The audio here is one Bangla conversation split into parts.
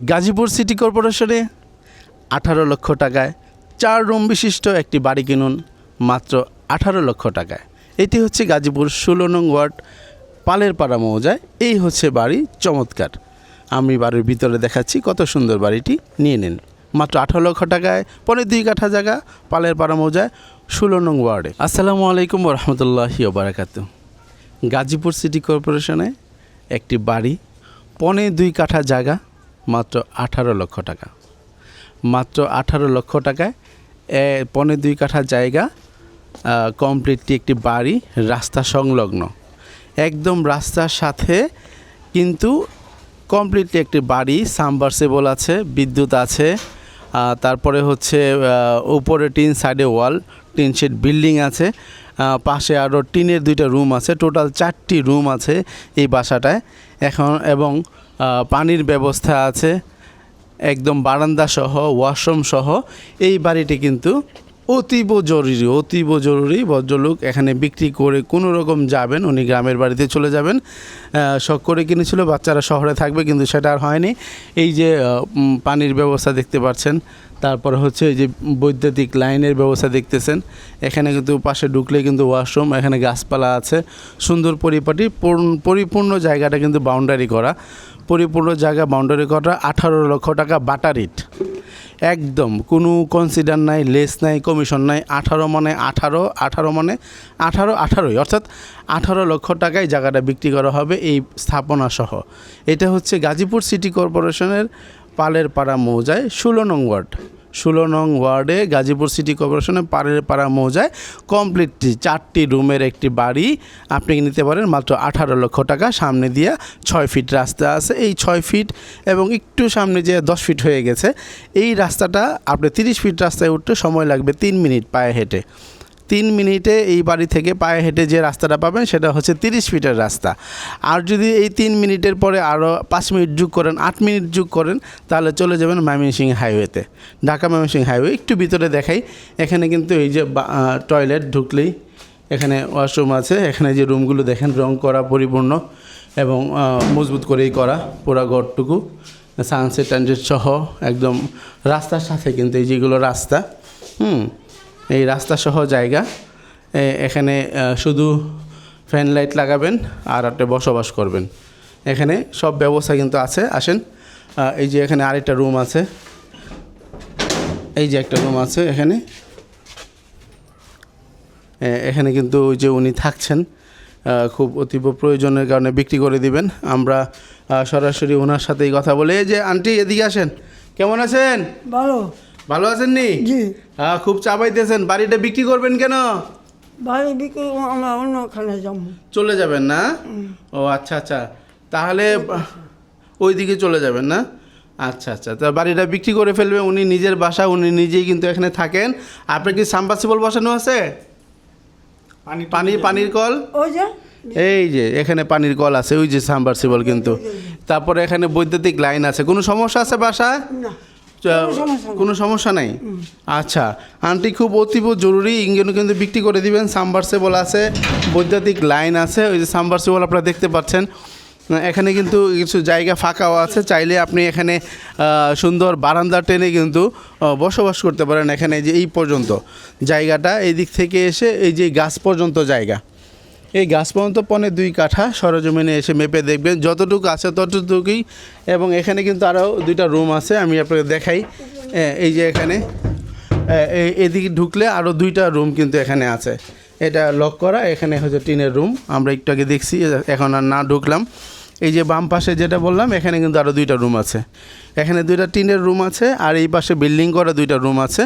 গাজীপুর সিটি কর্পোরেশনে আঠারো লক্ষ টাকায় চার রুম বিশিষ্ট একটি বাড়ি কিনুন, মাত্র আঠারো লক্ষ টাকায়। এটি হচ্ছে গাজীপুর ষোলো নং ওয়ার্ড পালের পাড়া মৌজায়। এই হচ্ছে বাড়ি চমৎকার। আমি বাড়ির ভিতরে দেখাচ্ছি কত সুন্দর বাড়িটি। নিয়ে নিন। মাত্র আঠারো লক্ষ টাকায় পরে দুই কাঠা জায়গা পালের পাড়া মৌজায় ষোলো নং ওয়ার্ডে। আসসালামু আলাইকুম রহমতুল্লাহি ওবরাকাত। গাজীপুর সিটি কর্পোরেশনে একটি বাড়ি, পনে দুই কাঠা জায়গা মাত্র আঠারো লক্ষ টাকা। মাত্র আঠারো লক্ষ টাকায় এ, পনে দুই কাঠা জায়গা কমপ্লিটলি একটি বাড়ি রাস্তা সংলগ্ন। একদম রাস্তার সাথে কিন্তু কমপ্লিটলি একটি বাড়ি সাবমার্সেবল আছে বিদ্যুৎ আছে তারপরে হচ্ছে উপরে টিন সাইডে ওয়াল টিন শেড বিল্ডিং আছে পাশে আরও টিনের দুইটা রুম আছে, টোটাল চারটি রুম আছে এই বাসাটায়। এখন এবং পানির ব্যবস্থা আছে, একদম বারান্দা সহ, ওয়াশরুম সহ। এই বাড়িটি কিন্তু অতীব জরুরি অতীব জরুরি। ভদ্রলোক এখানে বিক্রি করে কোনো রকম যাবেন, উনি গ্রামের বাড়িতে চলে যাবেন। শখ করে কিনেছিল, বাচ্চারা শহরে থাকবে, কিন্তু সেটা আর হয়নি। এই যে পানির ব্যবস্থা দেখতে পাচ্ছেন তারপরে হচ্ছে যে বৈদ্যুতিক লাইনের ব্যবস্থা দেখতেছেন। এখানে কিন্তু পাশে ঢুকলে কিন্তু ওয়াশরুম, এখানে গাছপালা আছে। সুন্দর পরিপাটি পরিপূর্ণ জায়গাটা কিন্তু বাউন্ডারি করা। পরিপূর্ণ জায়গা বাউন্ডারি করা, আঠারো লক্ষ টাকা বাটারিট একদম, কোনো কনসিডার নাই লেস নাই কমিশন নাই, আঠারো মানে আঠারো আঠারো মানে আঠারো, আঠারোই। অর্থাৎ আঠারো লক্ষ টাকায় জায়গাটা বিক্রি করা হবে এই স্থাপনা সহ। এটা হচ্ছে গাজীপুর সিটি কর্পোরেশনের পালের পাড়া মৌজায় ষোলো নং ওয়ার্ড। ষোলো নং ওয়ার্ডে গাজীপুর সিটি কর্পোরেশনের পাড়ের পাড়া মৌজায় কমপ্লিটলি চারটি রুমের একটি বাড়ি। আপনি নিতে পারেন মাত্র আঠারো লক্ষ টাকা। সামনে দিয়ে ছয় ফিট রাস্তা আছে। এই ছয় ফিট এবং একটু সামনে যে দশ ফিট হয়ে গেছে, এই রাস্তাটা আপনি তিরিশ ফিট রাস্তায় উঠতে সময় লাগবে তিন মিনিট পায়ে হেঁটে। তিন মিনিটে এই বাড়ি থেকে পায়ে হেঁটে যে রাস্তাটা পাবেন, সেটা হচ্ছে তিরিশ ফিটের রাস্তা। আর যদি এই তিন মিনিটের পরে আরও পাঁচ মিনিট যোগ করেন, আট মিনিট যোগ করেন, তাহলে চলে যাবেন ময়মনসিংহ হাইওয়েতে। ঢাকা ময়মনসিংহ হাইওয়ে, একটু ভিতরে দেখাই। এখানে কিন্তু এই যে টয়লেট ঢুকলেই এখানে ওয়াশরুম আছে। এখানে যে রুমগুলো দেখেন, রং করা, পরিপূর্ণ এবং মজবুত করেই করা পুরো ঘরটুকু। সানসেট ট্যান্ডেট সহ একদম রাস্তার সাথে কিন্তু এই যেগুলো রাস্তা, হুম। এই রাস্তা সহ জায়গা এখানে শুধু ফ্যান লাইট লাগাবেন আর একটা বসবাস করবেন। এখানে সব ব্যবস্থা কিন্তু আছে, আসেন। এই যে এখানে আরেকটা রুম আছে। এই যে একটা রুম আছে এখানে। এখানে কিন্তু ওই যে উনি থাকছেন খুব অতীব প্রয়োজনের কারণে বিক্রি করে দিবেন। আমরা সরাসরি ওনার সাথেই কথা বলে। এই যে আন্টি, এদিকে আসেন। কেমন আছেন? ভালো। ভালো আছেন নি জি। হ্যাঁ খুব চাপাইতেছেন বাড়িটা বিক্রি করবেন কেন? বাড়ি বিক্রি করে আমরা অন্যখানে যাব। চলে যাবেন না? ও আচ্ছা আচ্ছা। তাহলে ওই দিকে চলে যাবেন না? আচ্ছা আচ্ছা। তা বাড়িটা বিক্রি করে ফেলবে উনি নিজের বাসা উনি নিজেই কিন্তু এখানে থাকেন। আপনার কি সাম্বাসিবল বসানো আছে? পানি পানির কল? ওই যে? এই যে এখানে পানির কল আছে ওই যে সাম্বারসিবল কিন্তু। তারপরে এখানে বৈদ্যুতিক লাইন আছে। কোনো সমস্যা আছে বাসায়? না। কোনো সমস্যা নাই। আচ্ছা আন্টি খুব অতীব জরুরি ইঞ্জিনও কিন্তু বিক্রি করে দিবেন। সাম্বারসেবল আছে বৈদ্যুতিক লাইন আছে ওই যে সাম্বারসেবল আপনারা দেখতে পাচ্ছেন। এখানে কিন্তু কিছু জায়গা ফাঁকাও আছে চাইলে আপনি এখানে সুন্দর বারান্দা টেনে কিন্তু বসবাস করতে পারেন এখানে যে এই পর্যন্ত জায়গাটা। এই দিক থেকে এসে এই যে গাছ পর্যন্ত জায়গা। এই গাছ পর্যন্ত পনে দুই কাঠা সরজমিনে এসে মেপে দেখবেন। যতটুকু আছে ততটুকুই। এবং এখানে কিন্তু আরও দুইটা রুম আছে, আমি আপনাকে দেখাই। এই যে এখানে এদিকে ঢুকলে আরও দুইটা রুম কিন্তু এখানে আছে। এটা লক করা, এখানে হচ্ছে টিনের রুম আমরা একটু আগে দেখছি এখন আর না ঢুকলাম। এই যে বাম পাশে যেটা বললাম এখানে কিন্তু আরও দুইটা রুম আছে। এখানে দুইটা টিনের রুম আছে আর এই পাশে বিল্ডিং করা দুইটা রুম আছে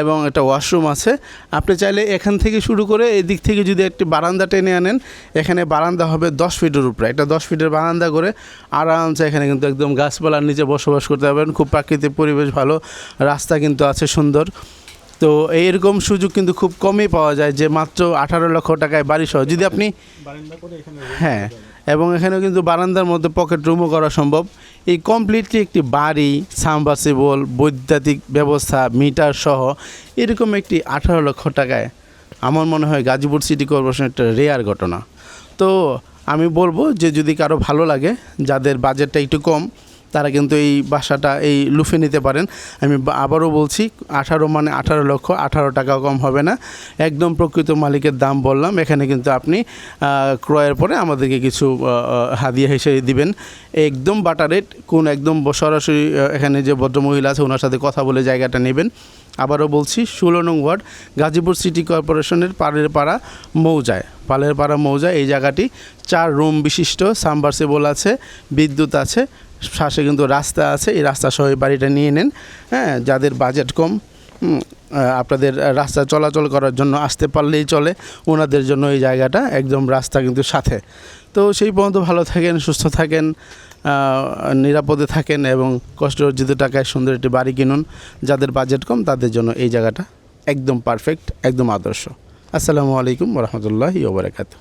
এবং একটা ওয়াশরুম আছে। আপনি চাইলে এখান থেকে শুরু করে এই দিক থেকে যদি একটি বারান্দা টেনে আনেন এখানে বারান্দা হবে দশ ফিটের উপরে। একটা দশ ফিটের বারান্দা করে আরামসে এখানে কিন্তু একদম গাছপালার নিচে বসবাস করতে পারবেন। খুব প্রাকৃতিক পরিবেশ ভালো রাস্তা কিন্তু আছে সুন্দর। তো এইরকম সুযোগ কিন্তু খুব কমই পাওয়া যায় যে মাত্র আঠারো লক্ষ টাকায় বাড়ি সহ যদি আপনি হ্যাঁ। এবং এখানেও কিন্তু বারান্দার মধ্যে পকেট রুমও করা সম্ভব। এই কমপ্লিটলি একটি বাড়ি সাম্বাসিবল বৈদ্যুতিক ব্যবস্থা মিটার সহ এরকম একটি আঠারো লক্ষ টাকায় আমার মনে হয় গাজীপুর সিটি কর্পোরেশন একটা রেয়ার ঘটনা। তো আমি বলব যে যদি কারও ভালো লাগে, যাদের বাজেটটা একটু কম তারা কিন্তু এই বাসাটা, এই লুফে নিতে পারেন। আমি আবারও বলছি, আঠারো মানে আঠারো লক্ষ, আঠারো টাকা কম হবে না। একদম প্রকৃত মালিকের দাম বললাম। এখানে কিন্তু আপনি ক্রয়ের পরে আমাদেরকে কিছু হাদিয়া হিসেবে দিবেন। একদম বাটা রেট, কোন একদম সরাসরি এখানে যে ভদ্রমহিলা আছে, ওনার সাথে কথা বলে জায়গাটা নেবেন। আবারও বলছি, ষোলো নং ওয়ার্ড, গাজীপুর সিটি কর্পোরেশনের পাড়ের পাড়া মৌজায়। পালের পাড়া মৌজায়, এই জায়গাটি চার রুম বিশিষ্ট সাবমার্সিবল আছে, বিদ্যুৎ আছে পাশে কিন্তু রাস্তা আছে, এই রাস্তা সহ বাড়িটা নিয়ে নেন। হ্যাঁ যাদের বাজেট কম আপনাদের রাস্তা চলাচল করার জন্য আসতে পারলেই চলে, ওনাদের জন্য এই জায়গাটা একদম রাস্তা কিন্তু সাথে। তো সেই পর্যন্ত ভালো থাকেন, সুস্থ থাকেন নিরাপদে থাকেন এবং কষ্ট অর্জিত টাকায় সুন্দর একটি বাড়ি কিনুন। যাদের বাজেট কম, তাদের জন্য এই জায়গাটা একদম পারফেক্ট একদম আদর্শ। আসসালামু আলাইকুম রহমতুল্লাহ ওবরাকাতু